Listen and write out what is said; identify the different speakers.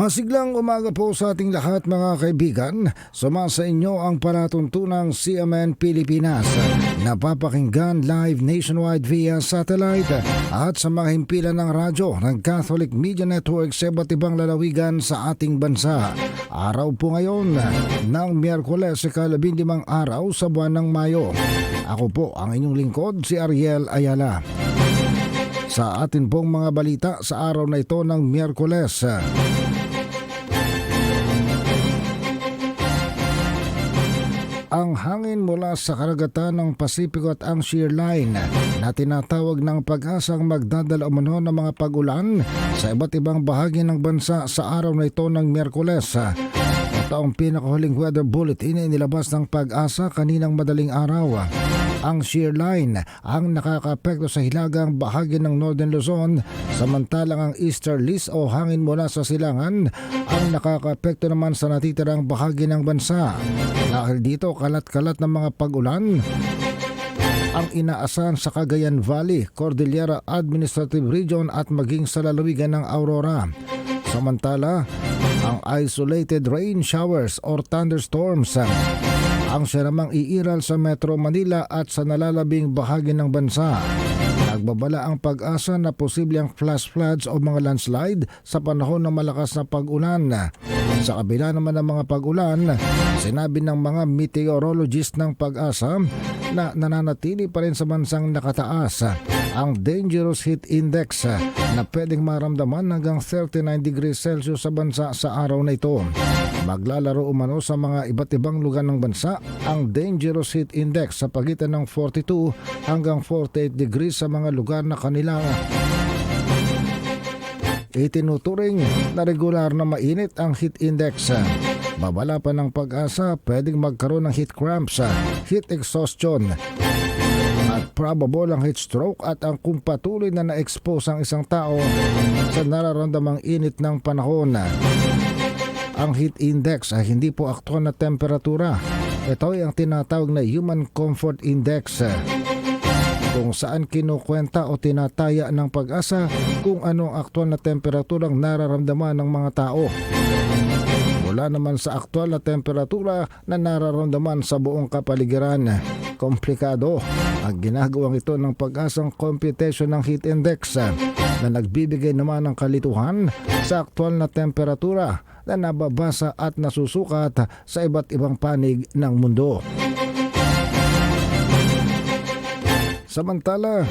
Speaker 1: Masiglang umaga po sa ating lahat mga kaibigan. Sumasa inyo ang palatuntunang CMN Pilipinas. Napapakinggan live nationwide via satellite at sa mga himpilan ng radyo ng Catholic Media Network sa iba't ibang lalawigan sa ating bansa. Araw po ngayon ng Miyerkules sa kalabindimang araw sa buwan ng Mayo. Ako po ang inyong lingkod si Ariel Ayala. Sa atin pong mga balita sa araw na ito ng Miyerkules. ang hangin mula sa karagatan ng Pasipiko at ang shear line na tinatawag ng pag-asang magdadala umano ng mga pag-ulan sa iba't ibang bahagi ng bansa sa araw na ito ng Miyerkules. Ito ang pinakahuling weather bulletin na inilabas ng pag-asa kaninang madaling araw. Ang shear line ang nakakapekto sa hilagang bahagi ng Northern Luzon samantalang ang easterlies o hangin mula sa silangan ang nakakapekto naman sa natitirang bahagi ng bansa. Dahil dito kalat-kalat ng mga pag-ulan ang inaasahan sa Cagayan Valley, Cordillera Administrative Region at maging sa lalawigan ng Aurora. Samantala, ang isolated rain showers or thunderstorms ang siya iiral sa Metro Manila at sa nalalabing bahagi ng bansa. Nagbabala ang pag-asa na posible ang flash floods o mga landslide sa panahon ng malakas na pag-ulan. Sa kabila naman ng mga pag-ulan, sinabi ng mga meteorologist ng pag-asa na nananatili pa rin sa bansang nakataas ang dangerous heat index na pwedeng maramdaman hanggang 39 degrees Celsius sa bansa sa araw na ito. Maglalaro umano sa mga iba't ibang lugar ng bansa ang dangerous heat index sa pagitan ng 42 hanggang 48 degrees sa mga lugar na kanilang itinuturing na regular na mainit ang heat index. Babala pa ng pag-asa pwedeng magkaroon ng heat cramps, heat exhaustion, at probable ang heat stroke at ang kung patuloy na na-expose ang isang tao sa nararamdamang init ng panahon. Ang heat index ay hindi po aktual na temperatura. Ito ay ang tinatawag na Human Comfort Index kung saan kinukwenta o tinataya ng pag-asa kung ano ang aktual na temperaturang nararamdaman ng mga tao. Wala naman sa aktual na temperatura na nararamdaman sa buong kapaligiran. Komplikado ang ginagawang ito ng pag-asang computation ng heat index na nagbibigay naman ng kalituhan sa aktual na temperatura na nababasa at nasusukat sa iba't ibang panig ng mundo. Samantala,